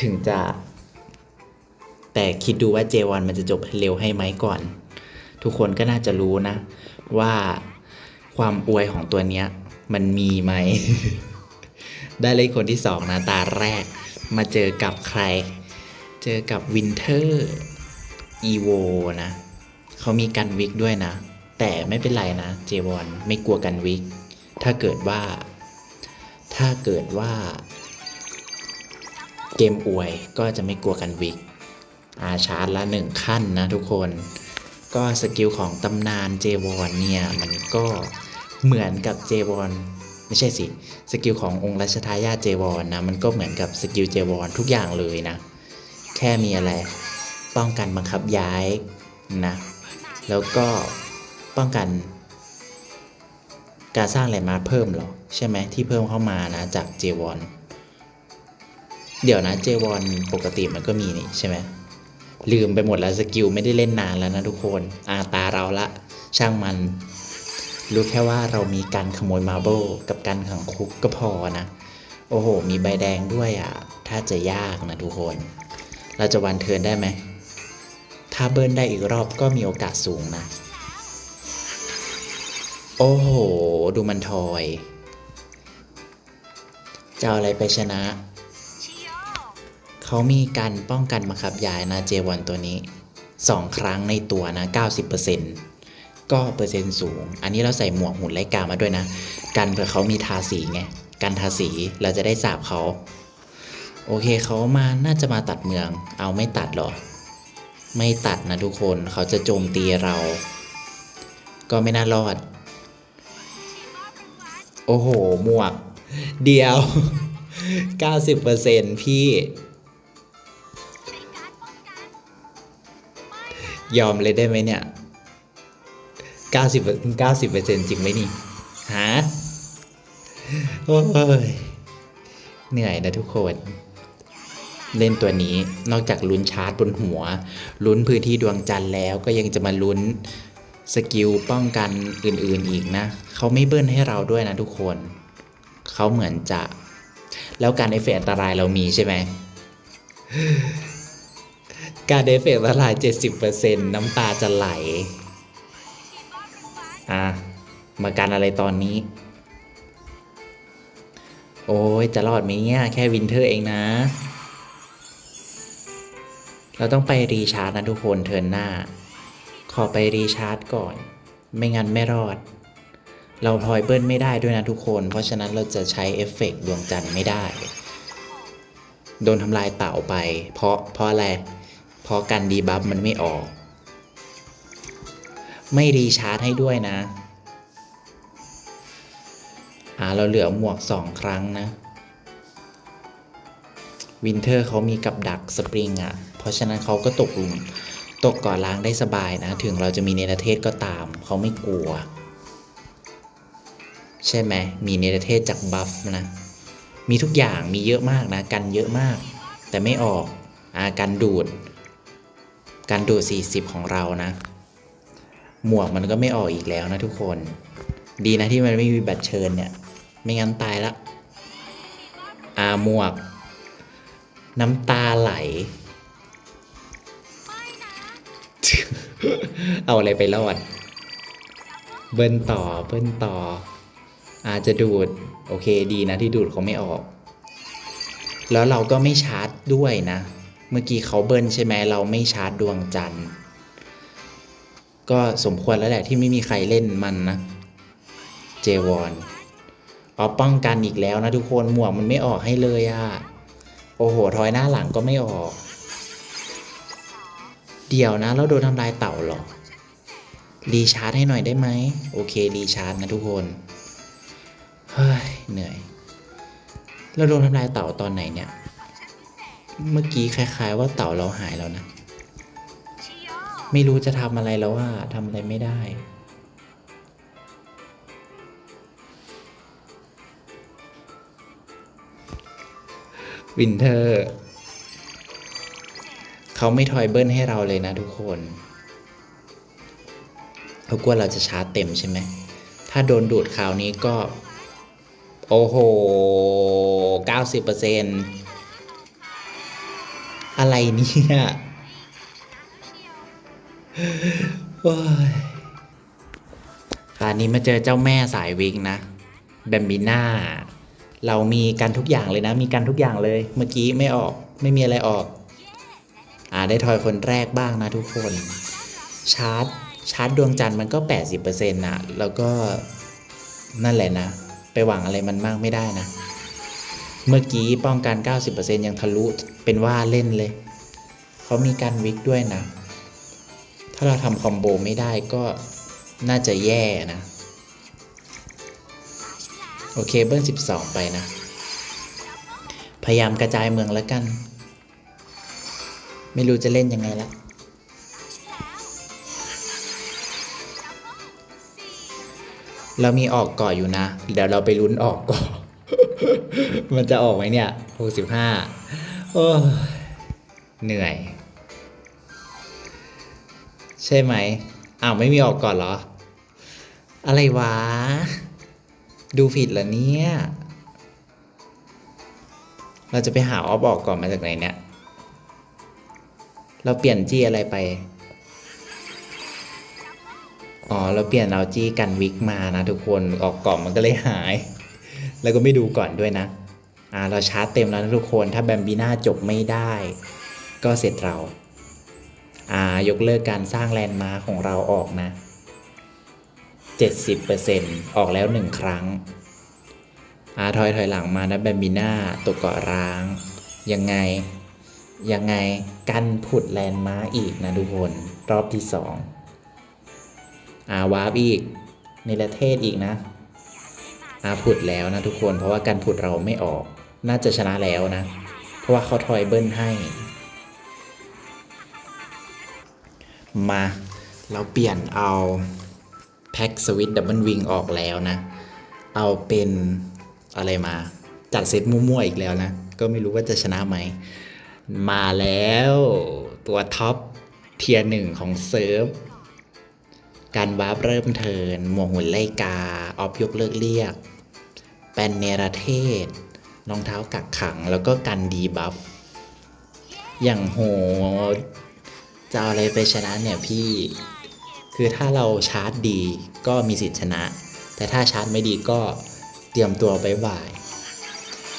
ถึงจะ แต่คิดดูว่า J1 มันจะจบเร็วให้ไหมก่อน ทุกคนก็น่าจะรู้นะ ว่าความอวยของตัวเนี้ย มันมีไหม ได้เลยคนที่สองนะตาแรก มาเจอกับใคร เจอกับวินเทอร์อีโวนะเขามีกันวิกด้วยนะ แต่ไม่เป็นไรนะ เจวอนไม่กลัวกันวิก ถ้าเกิดว่า ถ้าเกิดว่า เกมอวยก็จะไม่กลัวกันวิกอาชาร์จละหนึ่งขั้นนะทุกคน ก็สกิลของตำนานเจวอนเนี่ย มันก็เหมือนกับเจวอนไม่ใช่สิ สกิลขององค์รัชทายาทเจวอนนะ มันก็เหมือนกับสกิลเจวอนทุกอย่างเลยนะ แค่มีอะไร ป้องกันบังคับย้ายนะ แล้วก็ป้องกัน การสร้างแลนด์มาร์คเพิ่มหรอ ใช่ไหมที่เพิ่มเข้ามานะจากเจวอน เดี๋ยวนะเจวอนปกติมันก็มีนี่ใช่ไหมลืมไปหมดแล้วสกิลไม่ได้เล่นนานแล้วนะทุกคนอาตาเราละช่างมัน รู้แค่ว่าเรามีการขโมยมาร์เบิลกับการขังคุกก็พอนะ โอ้โห มีใบแดงด้วยอะ ถ้าจะยากนะทุกคน เราจะวันเทินได้ไหม ถ้าเบิร์นได้อีกรอบก็มีโอกาสสูงนะ โอ้โห ดูมันทอย จะเอาอะไรไปชนะ เขามีการป้องกันบังคับย้ายนะเจวันตัวนี้ 2 ครั้งในตัวนะ 90%ก็เปอร์เซ็นต์สูง อันนี้เราใส่หมวกหุ่นไลกามาด้วยนะ กันเผื่อเขามีทาสีไง กันทาสีเราจะได้สาบเขา โอเคเขามาน่าจะมาตัดเมือง เอาไม่ตัดหรอ ไม่ตัดนะทุกคนเขาจะโจมตีเรา ก็ไม่น่ารอด โอ้โห หมวก เดียว 90%พี่ ยอมเลยได้ไหมเนี่ย90 90%จริงไหมนี่ฮะโอ้ยเหนื่อยนะทุกคน เล่นตัวนี้นอกจากลุ้นชาร์จบนหัว ลุ้นพื้นที่ดวงจันทร์แล้วก็ยังจะมาลุ้นสกิลป้องกันอื่นๆอีกนะ เขาไม่เบิ้ลให้เราด้วยนะทุกคน เขาเหมือนจะ แล้วการเอฟเฟกต์อันตรายเรามีใช่ไหม การเอฟเฟกต์อันตราย 70%น้ำตาจะไหล อะ มาการอะไรตอนนี้ โอ้ยจะรอดไหมเนี่ย แค่วินเทอร์เองนะ เราต้องไปรีชาร์จนะทุกคนเทิร์นหน้า ขอไปรีชาร์จก่อน ไม่งั้นไม่รอด เราทอยเบิ้ลไม่ได้ด้วยนะทุกคน เพราะฉะนั้นเราจะใช้เอฟเฟกต์ดวงจันทร์ไม่ได้ โดนทำลายเต่าไป เพราะเพราะอะไร เพราะการดีบัฟมันไม่ออก ไม่รีชาร์จให้ด้วยนะ อ่าเราเหลือหมวกสองครั้งนะวินเทอร์เขามีกับดักสปริงอะ่ะ เพราะฉะนั้นเขาก็ตกหลุมตกก่อนล้างได้สบายนะ ถึงเราจะมีเนรเทศก็ตาม เขาไม่กลัว ใช่ไหมมีเนรเทศจากบัฟนะ มีทุกอย่างมีเยอะมากนะ กันเยอะมาก แต่ไม่ออกอาการดูด การดูด40 ของเรานะ หมวกมันก็ไม่ออกอีกแล้วนะทุกคน ดีนะที่มันไม่มีบัตรเชิญเนี่ย ไม่งั้นตายละอาหมวก น้ำตาไหล เอาอะไรไปรอด เบิ้ลต่อเบิ้ลต่อ อาจจะดูด โอเคดีนะที่ดูดเขาไม่ออก แล้วเราก็ไม่ชาร์จด้วยนะ เมื่อกี้เขาเบิ้ลใช่ไหมเราไม่ชาร์จดวงจันทร์ ก็สมควรแล้วแหละที่ไม่มีใครเล่นมันนะ เจวอนเอาป้องกันอีกแล้วนะทุกคนหมวกมันไม่ออกให้เลยอะโอ้โหทอยหน้าหลังก็ไม่ออก เดี๋ยวนะแล้วโดนทำลายเต่าหรอ รีชาร์จให้หน่อยได้ไหม โอเค รีชาร์จนะทุกคน เฮ้ย เหนื่อย เราโดนทำลายเต่าตอนไหนเนี่ย เมื่อกี้คล้าย ๆ ว่าเต่าเราหายแล้วนะ ไม่รู้จะทำอะไรแล้วว่าทำอะไรไม่ได้ วินเทอร์เขาไม่ทอยเบิ้ลให้เราเลยนะทุกคนเขากลัวเราจะชาร์จเต็มใช่ไหม ถ้าโดนดูดคราวนี้ก็ โอ้โห 90% อะไรเนี่ยโอ้ยคราวนี้มาเจอเจ้าแม่สายวิกนะแบมบิน่า เรามีกันทุกอย่างเลยนะ มีกันทุกอย่างเลย เมื่อกี้ไม่ออก ไม่มีอะไรออก อ่า ได้ทอยคนแรกบ้างนะทุกคน ชาร์จ ชาร์จดวงจันทร์มันก็ 80%นะแล้วก็นั่นแหละนะ ไปหวังอะไรมันมากไม่ได้นะ เมื่อกี้ป้องกัน 90%ยังทะลุเป็นว่าเล่นเลย เขามีการวิกด้วยนะ ถ้าเราทำคอมโบไม่ได้ก็น่าจะแย่นะ โอเคเบิ้ล12 ไปนะ พยายามกระจายเมืองแล้วกัน ไม่รู้จะเล่นยังไงละเรามีออกก่ออยู่นะ เดี๋ยวเราไปลุ้นออกก่อน มันจะออกไหมเนี่ย65โอ้เหนื่อย ใช่ไหมอ้าวไม่มีออกก่อนเหรอ อะไรวะ ดูผิดเหรอเนี่ย เราจะไปหาออฟออกก่อนมาจากไหนเนี่ย เราเปลี่ยนจี้อะไรไป อ๋อ เราเปลี่ยนเอาจี้กันวิกมานะทุกคนออกกล่องมันก็เลยหาย แล้วก็ไม่ดูก่อนด้วยนะอ่าเราชาร์จเต็มแล้วนะทุกคนถ้าแบมบีน่าจบไม่ได้ ก็เสร็จเราอ่ายกเลิกการสร้างแลนด์มาร์ของเราออกนะ 70%ออกแล้วหนึ่งครั้งอ่าถอยถอยหลังมานะแบมบีน่าตกเกาะร้าง ยังไง ยังไงกันผุดแลนด์มาร์อีกนะทุกคน รอบที่สองอ่าวาร์ปอีกในประเทศอีกนะ อาผุดแล้วนะทุกคน เพราะว่าการผุดเราไม่ออก น่าจะชนะแล้วนะ เพราะว่าเขาทอยเบิ้ลให้ มา เราเปลี่ยนเอาแพ็กสวิตดับเบิลวิงออกแล้วนะ เอาเป็นอะไรมา จัดเซตมั่วๆอีกแล้วนะ ก็ไม่รู้ว่าจะชนะไหม มาแล้วตัวท็อปเทียร์หนึ่งของเซิร์ฟ การวาร์ปเริ่มเทิน หมวกหุ่นไล่กา ออฟยกเลิกเรียก แปนเนรเทศ รองเท้ากักขัง แล้วก็กันดีบัฟ อย่างโห จะเอาอะไรไปชนะเนี่ยพี่ คือถ้าเราชาร์จดีก็มีสิทธิชนะ แต่ถ้าชาร์จไม่ดีก็เตรียมตัวไปบ่าย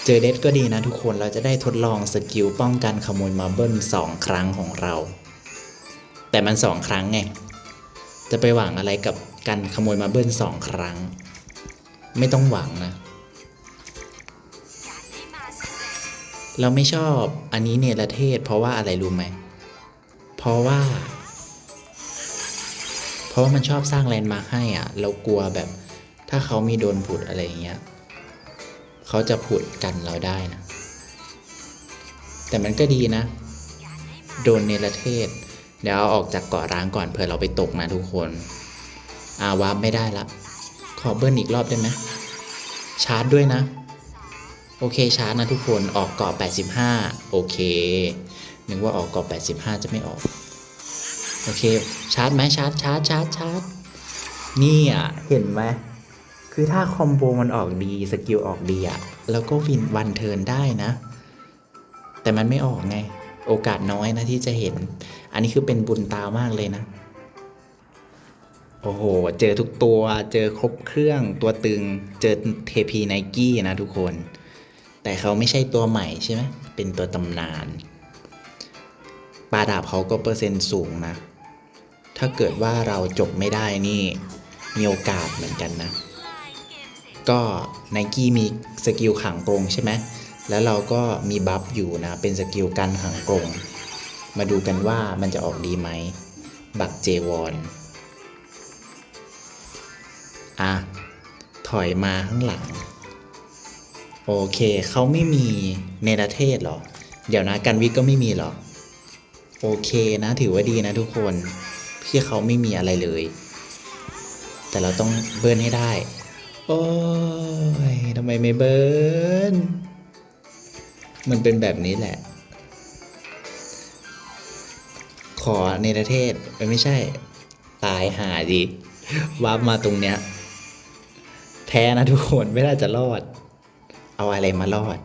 เจอเดดก็ดีนะทุกคนเราจะได้ทดลองสกิลป้องกันขโมยมาเบิลสองครั้งของเรา แต่มันสองครั้งไง จะไปหวังอะไรกับการขโมยมาเบิ้ลสองครั้ง ไม่ต้องหวังนะ เราไม่ชอบอันนี้เนรเทศ เพราะว่าอะไรรู้ไหม เพราะว่า เพราะว่ามันชอบสร้างแลนด์มาร์คให้อะ เรากลัวแบบ ถ้าเขามีโดนผุดอะไรอย่างเงี้ยเขาจะผุดกันเราได้นะ แต่มันก็ดีนะ โดนเนรเทศ เดี๋ยวเอาออกจากเกาะร้างก่อนเผื่อเราไปตกนะทุกคนอาวาร์ปไม่ได้ละ ขอเบิ้ลอีกรอบได้ไหมชาร์จด้วยนะ โอเคชาร์จนะทุกคนออกเกาะ 85 โอเคนึกว่าออกเกาะ 85 จะไม่ออก โอเค ชาร์จไหมชาร์จชาร์จชาร์จชาร์จนี่อะ เห็นไหมคือถ้าคอมโบมันออกดีสกิลออกดีอะ แล้วก็วินวันเทิร์นได้นะ แต่มันไม่ออกไง โอกาสน้อยนะที่จะเห็น อันนี้คือเป็นบุญตามากเลยนะ โอ้โห เจอทุกตัว เจอครบเครื่อง ตัวตึง เจอเทพีไนกี้นะทุกคน แต่เขาไม่ใช่ตัวใหม่ใช่ไหม เป็นตัวตำนาน ปลาดาบเขาก็เปอร์เซ็นต์สูงนะ ถ้าเกิดว่าเราจบไม่ได้นี่ มีโอกาสเหมือนกันนะ ก็ไนกี้มีสกิลขังกรงใช่ไหมแล้วเราก็มีบัฟอยู่นะ เป็นสกิลกันขังกรง มาดูกันว่ามันจะออกดีไหม บักเจวอนอะ ถอยมาข้างหลัง โอเค เขาไม่มีเนรเทศหรอ เดี๋ยวนะกันวิกก็ไม่มีหรอ โอเคนะ ถือว่าดีนะทุกคนที่เขาไม่มีอะไรเลย แต่เราต้องเบิร์นให้ได้ โอ้ยทำไมไม่เบิร์นมันเป็นแบบนี้แหละ ขอเนประเทศไม่ใช่ ตายหาดิวาร์ปมาตรงเนี้ยแท้นะทุกคนไม่น่าจะรอด เอาอะไรมารอด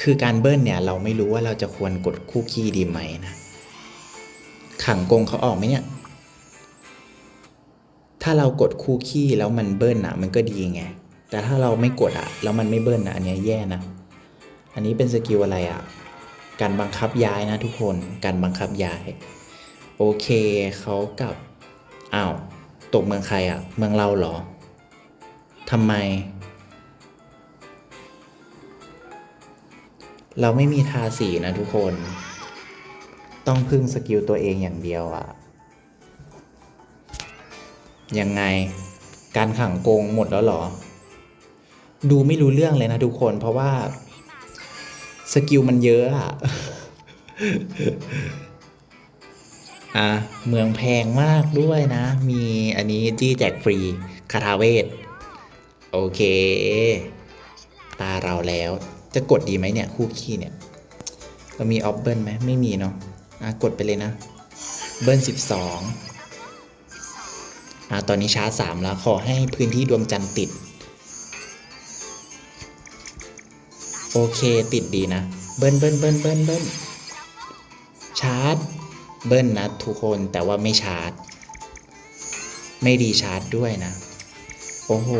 คือการเบิ้ลเนี่ย เราไม่รู้ว่าเราจะควรกดคู่ขี้ดีไหมนะ ขังกงเขาออกไหมเนี่ย ถ้าเรากดคู่ขี้แล้วมันเบิ้ลอะมันก็ดีไง แต่ถ้าเราไม่กดอะแล้วมันไม่เบิ้ลอะอันเนี้ยแย่นะ อันนี้เป็นสกิลอะไรอะ การบังคับย้ายนะทุกคนการบังคับย้าย โอเคเขากับอ้าวตกเมืองใครอะเมืองเราเหรอทำไม เราไม่มีทาสีนะทุกคน ต้องพึ่งสกิลตัวเองอย่างเดียวอะยังไงการขังโกงหมดแล้วเหรอ ดูไม่รู้เรื่องเลยนะทุกคนเพราะว่า สกิลมันเยอะอะอะเมืองแพงมากด้วยนะ มีอันนี้จี้แจกฟรีคาถาเวท โอเค ตาเราแล้ว จะกดดีไหมเนี่ย คู่ขี้เนี่ย เรามีออฟเบิลไหมไม่มีเนาะอะกดไปเลยนะ เบิลสิบสองอะตอนนี้ชาร์จสามแล้ว ขอให้พื้นที่ดวงจันทร์ติด โอเคติดดีนะ เบิ้ลเบิ้ลเบิ้ลเบิ้ลเบิ้ลชาร์จ เบิ้ลนะทุกคนแต่ว่าไม่ชาร์จ ไม่ดีชาร์จด้วยนะ โอ้โห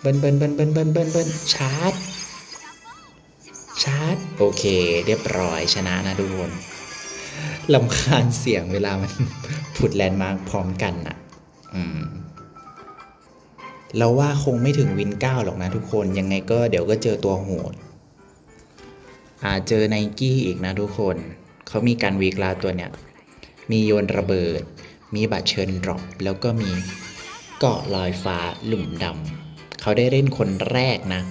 เบิ้ลเบิ้ลเบิ้ลเบิ้ลเบิ้ลเบิ้ลเบิ้ลชาร์จ ชาร์จ โอเค เรียบร้อยชนะนะทุกคนลำคาญเสียงเวลามันผุดแลนด์มาร์คพร้อมกันอะ อืม เราว่าคงไม่ถึงวินเก้าหรอกนะทุกคนยังไงก็เดี๋ยวก็เจอตัวโหดอ่าเจอไนกี้อีกนะทุกคน เขามีการวีกลาตัวเนี้ยมีโยนระเบิด มีบัตรเชิญดรอปแล้วก็มีเกาะลอยฟ้าหลุมดำเขาได้เล่นคนแรกนะ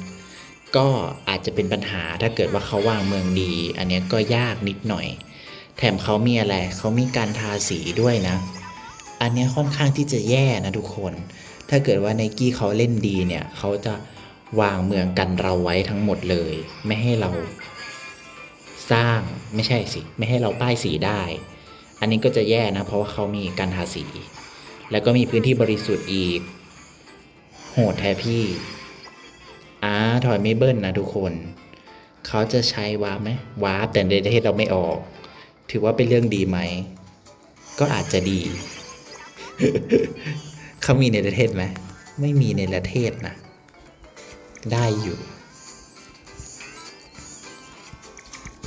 ก็อาจจะเป็นปัญหาถ้าเกิดว่าเขาวางเมืองดี อันนี้ก็ยากนิดหน่อย แถมเขามีอะไรเขามีการทาสีด้วยนะ อันนี้ค่อนข้างที่จะแย่นะทุกคน ถ้าเกิดว่าไนกี้เขาเล่นดีเนี่ยเขาจะวางเมืองกันเราไว้ทั้งหมดเลย ไม่ให้เราสร้างไม่ใช่สิ ไม่ให้เราป้ายสีได้ อันนี้ก็จะแย่นะ เพราะว่าเขามีการทาสี แล้วก็มีพื้นที่บริสุทธิ์อีก โหดแท้พี่อ่าถอยไม่เบิ้ลนะทุกคน เขาจะใช้วาร์ปไหมวาร์ปแต่ในประเทศเราไม่ออก ถือว่าเป็นเรื่องดีไหม ก็อาจจะดี เขามีในประเทศไหมไม่มีในประเทศนะ ได้อยู่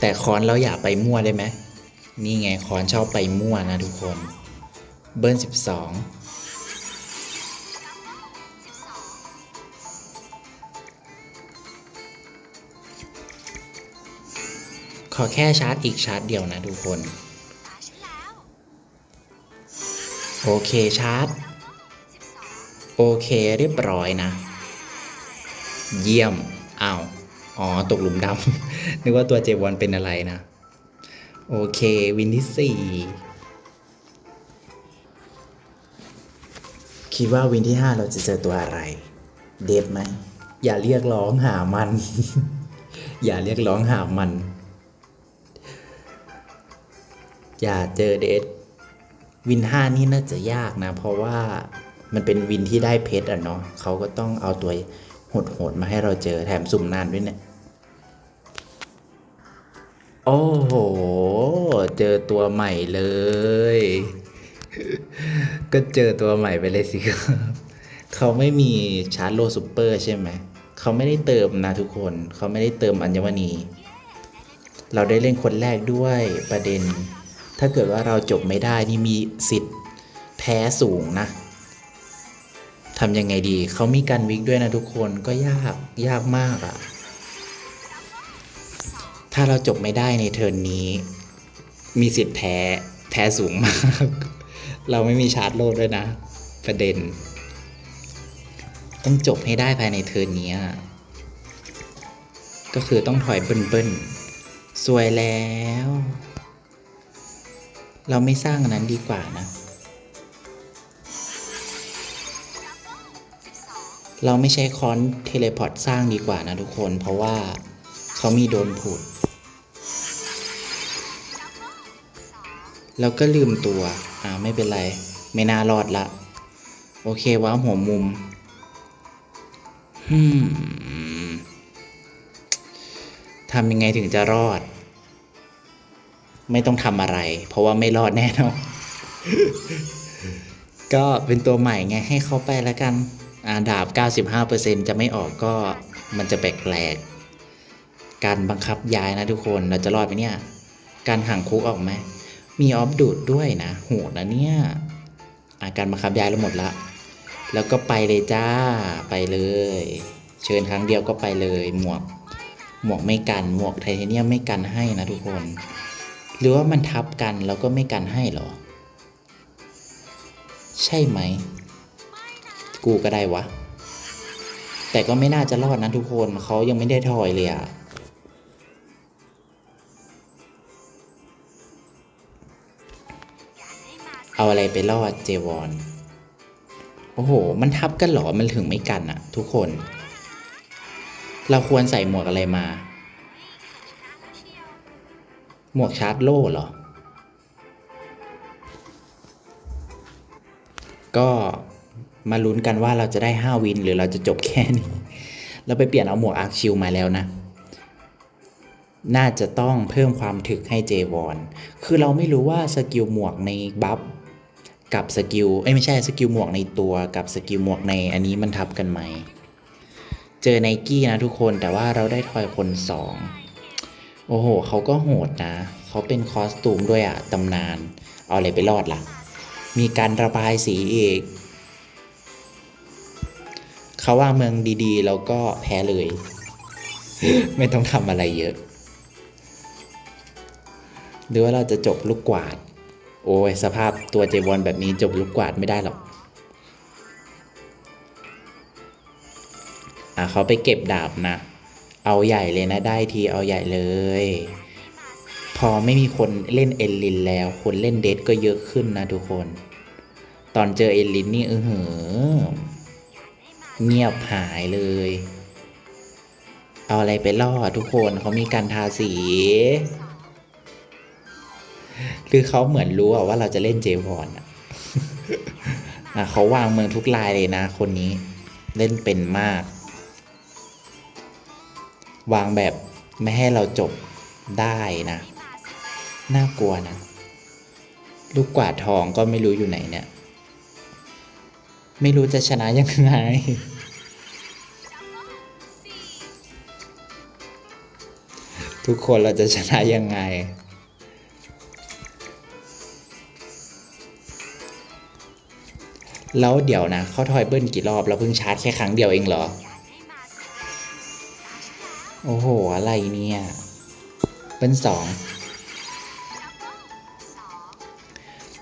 แต่คอนเราอย่าไปมั่วได้ไหมนี่ไงคอนชอบไปมั่วนะทุกคน เบิร์นสิบสองขอแค่ชาร์จอีกชาร์จเดียวนะทุกคน โอเคชาร์จ โอเคเรียบร้อยนะ เยี่ยมอ้าวอ๋อ ตกหลุมดำ นึกว่าตัวเจวอนเป็นอะไรนะ โอเค วินที่สี่คิดว่าวินที่ห้าเราจะเจอตัวอะไร เดฟไหม อย่าเรียกร้องหามัน อย่าเรียกร้องหามัน อย่าเจอเดทวินห้านี่น่าจะยากนะ เพราะว่า มันเป็นวินที่ได้เพชรอะเนาะเขาก็ต้องเอาตัวโหดๆมาให้เราเจอแถมสุ่มนานด้วยเนี่ยโอ้โห เจอตัวใหม่เลย ก็เจอตัวใหม่ไปเลยสิครับเขาไม่มีชาร์จโลซูเปอร์ใช่ไหม เขาไม่ได้เติมนะทุกคน เขาไม่ได้เติมอัญมณี เราได้เล่นคนแรกด้วยประเด็น ถ้าเกิดว่าเราจบไม่ได้นี่มีสิทธิ์แพ้สูงนะ ทำยังไงดี เขามีการวิกด้วยนะทุกคนก็ยากยากมากอะ่ะ ถ้าเราจบไม่ได้ในเทิร์นนี้ มีสิทธิ์แพ้ แพ้สูงมาก เราไม่มีชาร์จโลดด้วยนะ ประเด็น ต้องจบให้ได้ภายในเทิร์นนี้อะก็คือต้องถอยเบิ้ลๆสวยแล้ว เราไม่สร้างอันนั้นดีกว่านะ เราไม่ใช้คอนเทเลพอร์ตสร้างดีกว่านะทุกคน เพราะว่าเขามีโดนผุดแล้วก็ลืมตัว อ่าไม่เป็นไร ไม่น่ารอดละ โอเคว้าหัวมุมฮึมทำยังไงถึงจะรอด ไม่ต้องทำอะไร เพราะว่าไม่รอดแน่นอน ก็เป็นตัวใหม่ไง ให้เขาไปแล้วกัน ดาบ 95%จะไม่ออกก็มันจะแปลกๆการบังคับย้ายนะทุกคนเราจะรอดไหมเนี่ย การขังคุกออกไหมมีออฟดูดด้วยนะโหดนะเนี่ยอาการบังคับย้ายเราหมดละแล้วก็ไปเลยจ้าไปเลย เชิญครั้งเดียวก็ไปเลยหมวกหมวกไม่กันหมวกไทเทเนียมไม่กันให้นะทุกคน หรือว่ามันทับกันแล้วก็ไม่กันให้หรอ ใช่ไหม กูก็ได้วะ แต่ก็ไม่น่าจะรอดนะทุกคนเขายังไม่ได้ถอยเลยอะเอาอะไรไปรอดเจวอนโอ้โห มันทับกันหรอ มันถึงไม่กันอะทุกคน เราควรใส่หมวกอะไรมา หมวกชาร์จโล่เหรอ ก็ มาลุ้นกันว่าเราจะได้ 5 วิน หรือเราจะจบแค่นี้ เราไปเปลี่ยนเอาหมวกอาร์คชิลมาแล้วนะ น่าจะต้องเพิ่มความถึกให้เจวอน คือเราไม่รู้ว่าสกิลหมวกในบัฟกับสกิล เอ้ยไม่ใช่สกิลหมวกในตัวกับสกิลหมวกในอันนี้มันทับกันไหม เจอไนกี้นะทุกคนแต่ว่าเราได้ทอยคนสองโอ้โหเขาก็โหดนะ เขาเป็นคอสตูมด้วยอะตำนาน เอาอะไรไปรอดล่ะ มีการระบายสีอีก เขาว่าเมืองดีๆ แล้วก็แพ้เลย ไม่ต้องทำอะไรเยอะ หรือว่าเราจะจบลูกกวาด โอ้ย สภาพตัวเจวอนแบบนี้จบลูกกวาดไม่ได้หรอก อะเขาไปเก็บดาบนะ เอาใหญ่เลยนะ ได้ทีเอาใหญ่เลย พอไม่มีคนเล่นเอลลินแล้ว คนเล่นเดทก็เยอะขึ้นนะทุกคน ตอนเจอเอลลินนี่เออเหอ เงียบหายเลย เอาอะไรไปล่อทุกคนเขามีการทาสีหรือเขาเหมือนรู้ว่าเราจะเล่นเจวอนอะเขาวางเมืองทุกลายเลยนะ คนนี้เล่นเป็นมาก วางแบบไม่ให้เราจบได้นะ น่ากลัวนะ ลูกกวาดทองก็ไม่รู้อยู่ไหนเนี่ย ไม่รู้จะชนะยังไง ทุกคนเราจะชนะยังไง แล้วเดี๋ยวนะเขาทอยเบิ้ลกี่รอบเราเพิ่งชาร์จแค่ครั้งเดียวเองเหรอ โอ้โห อะไรเนี่ยเป็นสอง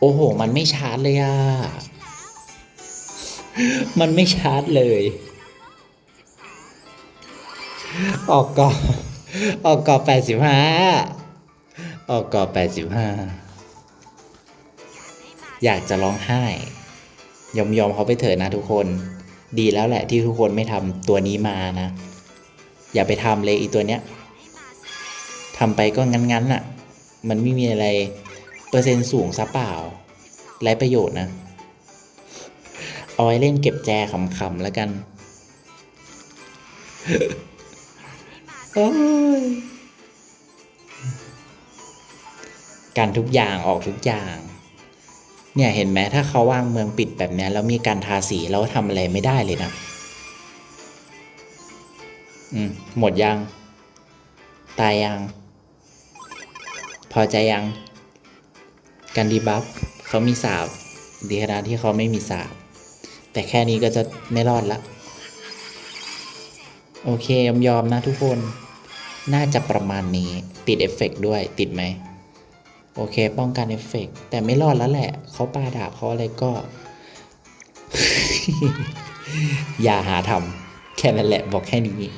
โอ้โห มันไม่ชาร์จเลยอะ มันไม่ชาร์จเลย ออกก่อออกก่อแปดสิบห้าออกก่อแปดสิบห้าอยากจะร้องไห้ ยอมยอมเขาไปเถิดนะทุกคน ดีแล้วแหละที่ทุกคนไม่ทำตัวนี้มานะ อย่าไปทำเลยอีตัวเนี้ยทำไปก็งั้นๆน่ะ มันไม่มีอะไร เปอร์เซ็นต์สูงซะเปล่า ไรประโยชน์นะ เอาไว้เล่นเก็บแจขำๆแล้วกันการทุกอย่างออกทุกอย่าง เนี่ยเห็นไหมถ้าเขาวางเมืองปิดแบบนี้แล้วมีการทาสีแล้วทำอะไรไม่ได้เลยนะ อืม หมดยัง ตายยัง พอใจยัง การดีบัฟเขามีสาบดีขนาดที่เขาไม่มีสาบ แต่แค่นี้ก็จะไม่รอดละ โอเคยอมยอมนะทุกคน น่าจะประมาณนี้ติดเอฟเฟกต์ด้วยติดไหม โอเค ป้องกันเอฟเฟกต์แต่ไม่รอดแล้วแหละ เขาปาดาบเขาอะไรก็ อย่าหาทำแค่นั้นแหละบอกแค่นี้